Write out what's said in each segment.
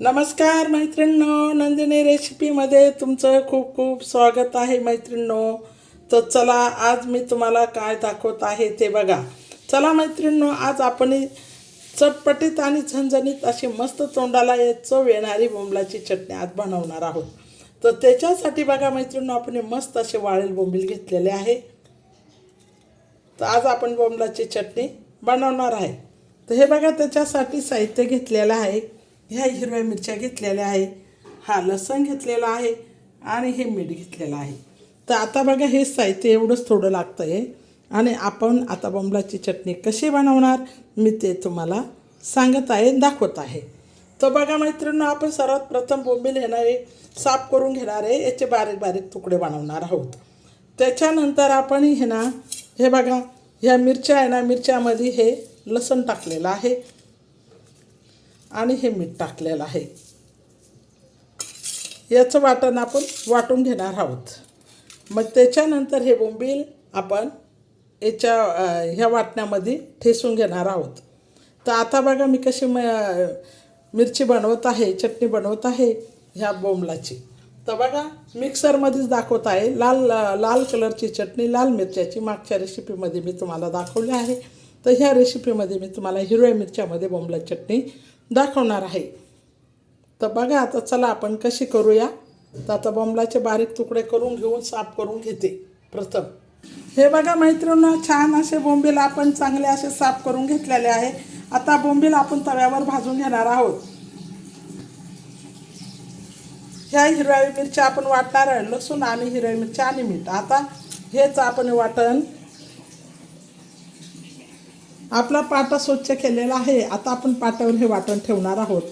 नमस्कार मैत्रिणींनो नंदिनी रेसिपीमध्ये तुमचं खूप खूप स्वागत आहे मैत्रिणींनो. तर चला आज मी तुम्हाला काय दाखवत आहे ते बघा. चला मैत्रिणींनो आज आपण चटपटीत आणि झणझणीत अशी मस्त तोंडाला येतो चव येणारी बोंबलाची चटणी आज बनवणार आहोत. तर त्याच्यासाठी बघा मैत्रिणींनो आपण मस्त असे वाळेल बोंबील घेतलेले आहे. तर आज आपण बोंबलाची चटणी बनवणार आहे. तर हे बघा त्याच्यासाठी साहित्य घेतलेलं आहे. ह्या हिरव्या मिरच्या घेतलेल्या आहे. हा लसण घेतलेला आहे आणि हे मीठ घेतलेलं आहे. तर आता बघा हे साहित्य एवढंच थोडं लागतं आहे आणि आपण आता बोंबलाची चटणी कशी बनवणार मी ते तुम्हाला सांगत आहे दाखवत आहे. तर बघा मैत्रिणी आपण सर्वात प्रथम बोंबील येणारे साफ करून घेणार आहे याचे बारीक बारीक तुकडे बनवणार आहोत. त्याच्यानंतर आपण हे ना हे बघा ह्या मिरच्या आहे ना मिरच्यामध्ये हे लसण टाकलेलं आहे. आणि हे मीठ टाकलेलं आहे. याचं वाटण आपण वाटून घेणार आहोत. मग त्याच्यानंतर हे बोंबील आपण याच्या ह्या वाटण्यामध्ये ठेसून घेणार आहोत. तर आता बघा मी कशी म मिरची बनवत आहे चटणी बनवत आहे ह्या बोंबलाची. तर बघा मिक्सरमध्येच दाखवत आहे. लाल लाल कलरची चटणी लाल मिरच्याची. मागच्या रेसिपीमध्ये मी तुम्हाला दाखवली आहे. तर ह्या रेसिपीमध्ये मी तुम्हाला हिरव्या मिरच्यामध्ये बोंबला चटणी दाखवणार आहे. तर बघा आता चला आपण कशी करूया? तर आता बोंबलाचे बारीक तुकडे करून घेऊन साफ करून घेते. प्रथम. हे बघा मैत्रिणींना छान असे बोंबील आपण चांगले असे साफ करून घेतलेले आहे. आता बोंबील आपण तव्यावर भाजून घेणार आहोत. ह्या हिरव्या मिरच्या आपण वाटणार आहे लसूण आणि हिरव्या मिरच्या आणि मीठ. आता हेच आपण वाटण आपला पाटा स्वच्छ केलेला आहे. आता आपण पाट्यावर हे वाटण ठेवणार आहोत.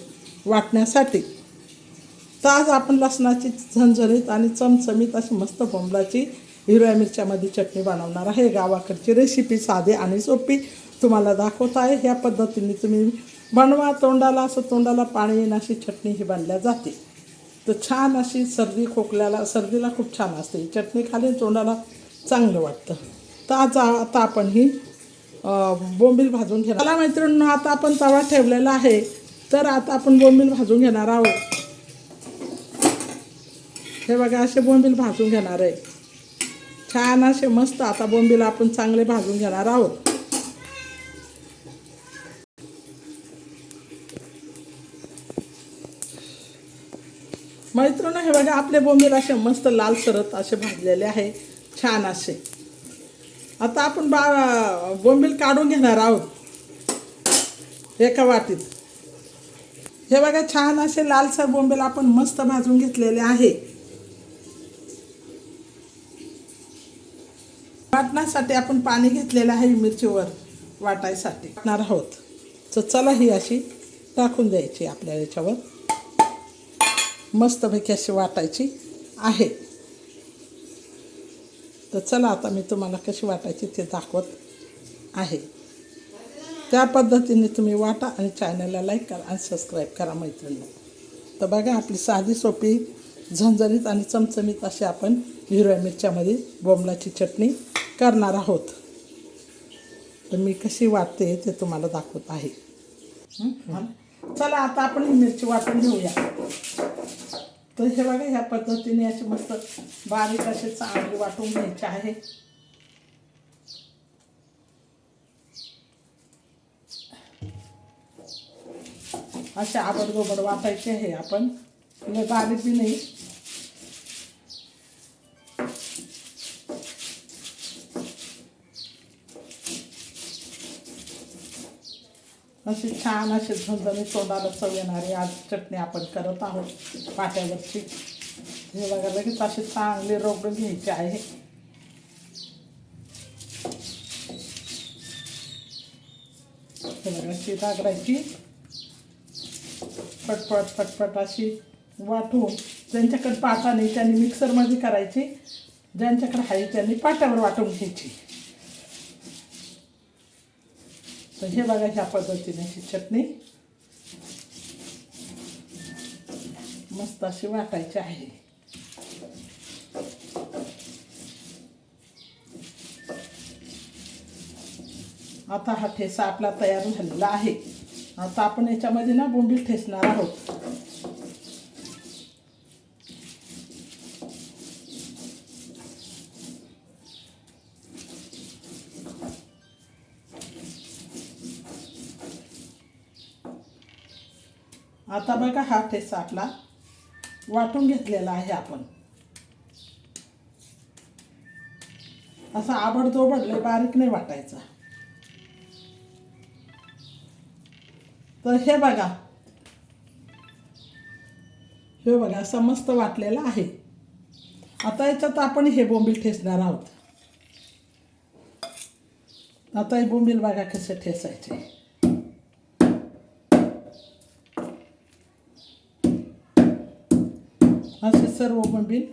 वाटण्यासाठी. तर आज आपण लसणाची झणझणीत आणि चमचमीत अशी मस्त बोंबलाची हिरव्या मिरच्यामध्ये चटणी बनवणार आहे. गावाकडची रेसिपी साधी आणि सोपी तुम्हाला दाखवत आहे. ह्या पद्धतीने तुम्ही बनवा. तोंडाला असं तोंडाला पाणी येईन अशी चटणी ही बनल्या जाते. तर छान अशी सर्दी खोकल्याला सर्दीला खूप छान असते. चटणी खाली तोंडाला चांगलं वाटतं. तर आज आता आपण ही बोंबील भाजून घेणार. मला मैत्रिणींनो आता आपण तवा ठेवलेला आहे. तर आता आपण बोंबील भाजून घेणार आहोत. हे बघा असे बोंबील भाजून घेणार आहे. छान असे मस्त आता बोंबील आपण चांगले भाजून घेणार आहोत. मैत्रिणी हे बघा आपले बोंबील असे मस्त लाल सरत असे भाजलेले आहे. छान असे. आता आपण बा बोंबील काढून घेणार आहोत. एका वाटीत. हे बघा छान असे लालसर बोंबील आपण मस्त भाजून घेतलेले आहे. वाटण्यासाठी आपण पाणी घेतलेलं आहे मिरचीवर वाटायसाठी. वाटणार आहोत. तर चला ही अशी टाकून द्यायची आपल्या याच्यावर. मस्तपैकी अशी वाटायची आहे. तर चला आता मी तुम्हाला कशी वाटायची ते दाखवत आहे. त्या पद्धतीने तुम्ही वाटा आणि चॅनलला लाईक करा आणि सबस्क्राईब करा मैत्रिणी तर बघा आपली साधी सोपी झणझणीत आणि चमचमीत अशी आपण हिरव्या मिरच्यामध्ये बोंबलाची चटणी करणार आहोत. तर मी कशी वाटते ते तुम्हाला दाखवत आहे. चला आता आपण ही मिरची वाटून घेऊया. तर हे बघा ह्या पद्धतीने असे मस्त बारीक असे चांगले वाटून घ्यायचे आहे. असे आबडगोबड वाटायचे आहे आपण. बारीक बी नाही. अशी छान अशी झणझणी तोंडाला चव येणारी आज चटणी आपण करत आहोत पाट्यावरची. हे बघा लगेच अशी चांगले रोगडून घ्यायचे आहे. हे बघा अशी रागडायची पटपट पटपट अशी वाटून ज्यांच्याकडे पाटा नाही त्यांनी मिक्सरमध्ये करायची. ज्यांच्याकडे आहे त्यांनी पाट्यावर वाटून घ्यायची. तर हे बघा ह्या पद्धतीने ही चटणी मस्त अशी वाटायची आहे. आता हा ठेसा आपला तयार झालेला आहे. आता आपण याच्यामध्ये ना बोंबील ठेसणार आहोत. आता बघा हा ठेसा आपला वाटून घेतलेला आहे आपण. असा आबडधोबडले बारीक नाही वाटायचा. तर हे बघा. हे बघा असं मस्त वाटलेलं आहे. आता याच्यात आपण हे बोंबील ठेसणार आहोत. आता हे बोंबील बघा कसे ठेसायचे सर्व बोंबील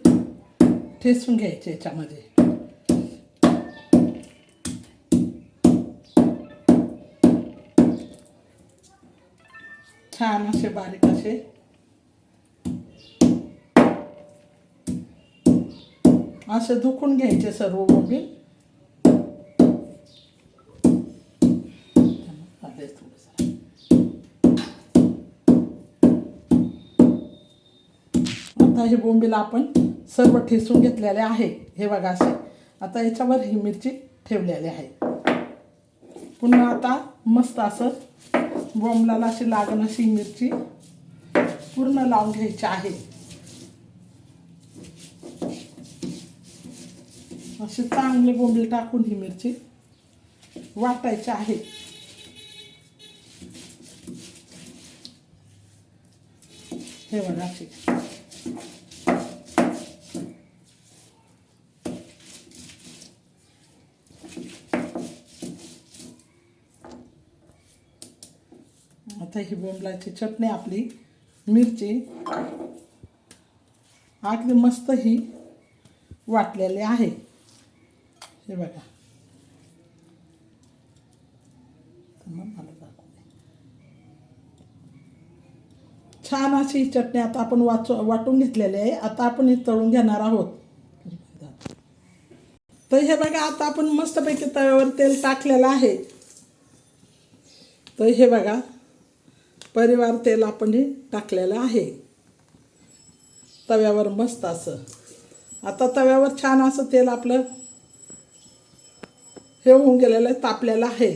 ठेसून घ्यायचे याच्यामध्ये. छान असे बारीक असे. असे दुखून घ्यायचे सर्व बोंबील थोडंसं. आता हे बोंबीला आपण सर्व ठेसून घेतलेले आहे. हे बघा असे. आता याच्यावर ही मिरची ठेवलेली आहे. पुन्हा आता मस्त असं बोंबलाला अशी लागण अशी मिरची पूर्ण लावून घ्यायची आहे. अशी चांगले बोंबील टाकून ही मिरची वाटायची आहे. हे बघा अशी आता ही बोंबलाची चटणी आपली मिरची. अगदी मस्त ही वाटलेली आहे. हे बघा. छान अशी ही चटणी आता आपण वाचू वाटून घेतलेली आहे. आता आपण ही तळून घेणार आहोत. तर हे बघा आता आपण मस्तपैकी तव्यावर तेल टाकलेलं आहे. तर हे बघा. परिवार तेल आपण हे टाकलेलं आहे. तव्यावर मस्त असं. आता तव्यावर छान असं तेल आपलं हे होऊन गेलेलं आहे तापलेलं आहे.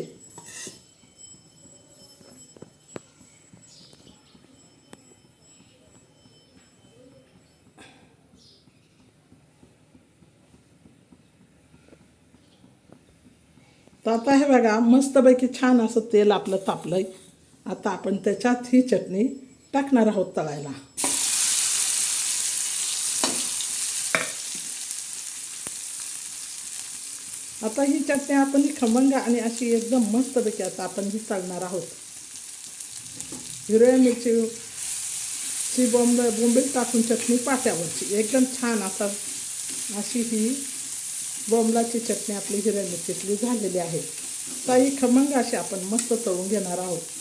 तर आता हे बघा मस्तपैकी छान असं तेल आपलं तापलंय. आता आपण त्याच्यात ही चटणी टाकणार आहोत तळायला. आता ही चटणी आपण ही खमंग आणि अशी एकदम मस्तपैकी आता आपण ही तळणार आहोत. हिरव्या मिरची ची बॉम्ब बोंबील टाकून चटणी पाट्यावरची एकदम छान असा अशी ही बोंबलाची चटणी आपली हिरव्या मिरचीतली झालेली आहे. तर ही खमंग अशी आपण मस्त तळून घेणार आहोत.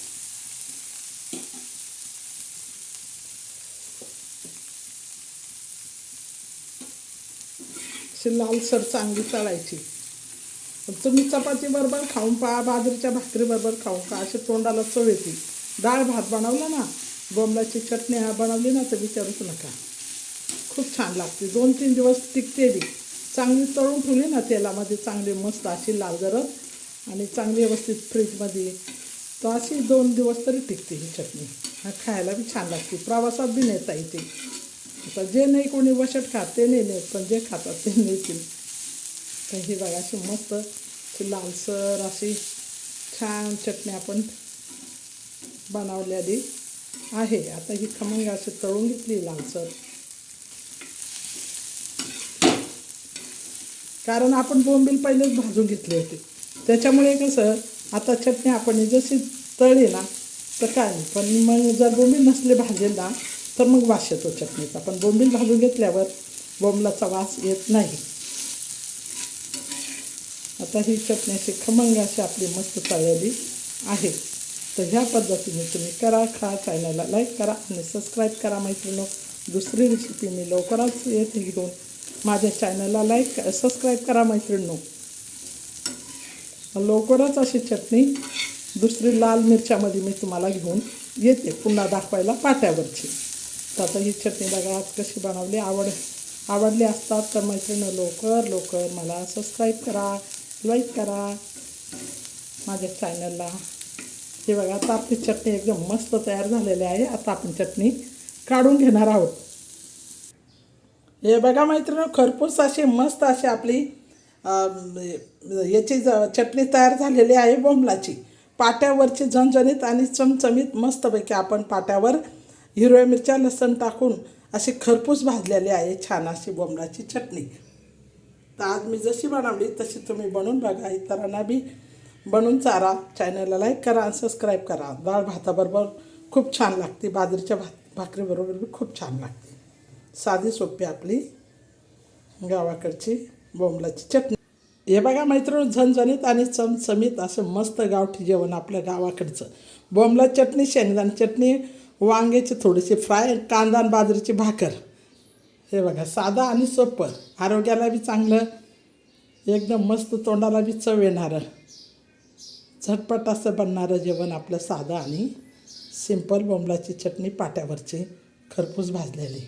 अशी लालसर चांगली तळायची. तुम्ही चपाती बरोबर खाऊन पहा बाजरीच्या भाकरी बरोबर खाऊन पहा अशी तोंडाला चव येते. डाळ भात बनवला ना बोंबलाची चटणी हा बनवली ना तर विचारूच नका. खूप छान लागते. दोन तीन दिवस टिकते बी. चांगली तळून ठेवली ना तेलामध्ये चांगली मस्त अशी लाल गरज आणि चांगली व्यवस्थित फ्रीजमध्ये. तर अशी दोन दिवस तरी टिकते ही चटणी. हा खायला बी छान लागते. प्रवासात बी नेता येते. आता जे नाही कोणी वशट खात ते नाही नेत पण जे खातात ते नेतील. तर ही बघा अशी मस्त लालसर अशी छान चटणी आपण बनवलेली आहे. आता ही खमंग अशी तळून घेतली लालसर. कारण आपण बोंबील पहिलेच भाजून घेतले होते. त्याच्यामुळे कसं आता चटणी आपण जशी तळली ना तर काय पण मग जर बोंबील नसले भाजेल ना तर मग वास येतो चटणीचा. पण बोंबील भाजून घेतल्यावर बोंबलाचा वास येत नाही. आता ही चटणी अशी खमंग अशी आपली मस्त तळलेली आहे. तर ह्या पद्धतीने तुम्ही करा खा चॅनलला लाईक करा आणि सबस्क्राईब करा मैत्रिणी. दुसरी रेसिपी मी लवकरच येते घेऊन माझ्या चॅनलला लाईक सबस्क्राईब करा मैत्रिणी. लवकरच अशी चटणी दुसरी लाल मिरच्यामध्ये मी तुम्हाला घेऊन येते पुन्हा दाखवायला पाट्यावरची. तर आता ही चटणी बघा आज कशी बनवली? आवड आवडली असतात तर मैत्रिणी लवकर लवकर मला सबस्क्राईब करा लाईक करा माझ्या चॅनलला हे बघा आता आपली चटणी एकदम मस्त तयार झालेली आहे. आता आपण चटणी काढून घेणार आहोत. हे बघा मैत्रिणी खरपूस अशी मस्त अशी आपली याची ज चटणी तयार झालेली आहे बोंबलाची. पाट्यावरची झणझणीत आणि चमचमीत मस्तपैकी आपण पाट्यावर हिरव्या मिरच्या लसण टाकून अशी खरपूस भाजलेली आहे छान अशी बोंबलाची चटणी. तर आज मी जशी बनवली तशी तुम्ही बनवून बघा. इतरांना बी बनवून चारा. चॅनलला लाईक करा आणि सबस्क्राईब करा. डाळ भाताबरोबर खूप छान लागते. बाजरीच्या भात भाकरीबरोबर बी खूप छान लागते. साधी सोपी आपली गावाकडची बोंबलाची चटणी. हे बघा मैत्रिणी झणझणीत आणि चमचमीत असं मस्त गावठी जेवण आपल्या गावाकडचं. बोंबला चटणी शेंगदाणा चटणी वांग्याची थोडीशी फ्राय कांदा आणि बाजरीची भाकर. हे बघा साधा आणि सोपं. आरोग्याला बी चांगलं एकदम मस्त तोंडाला बी चव येणारं. झटपट असं बनणारं जेवण आपलं साधं आणि सिंपल बोंबलाची चटणी पाट्यावरची खरपूस भाजलेली.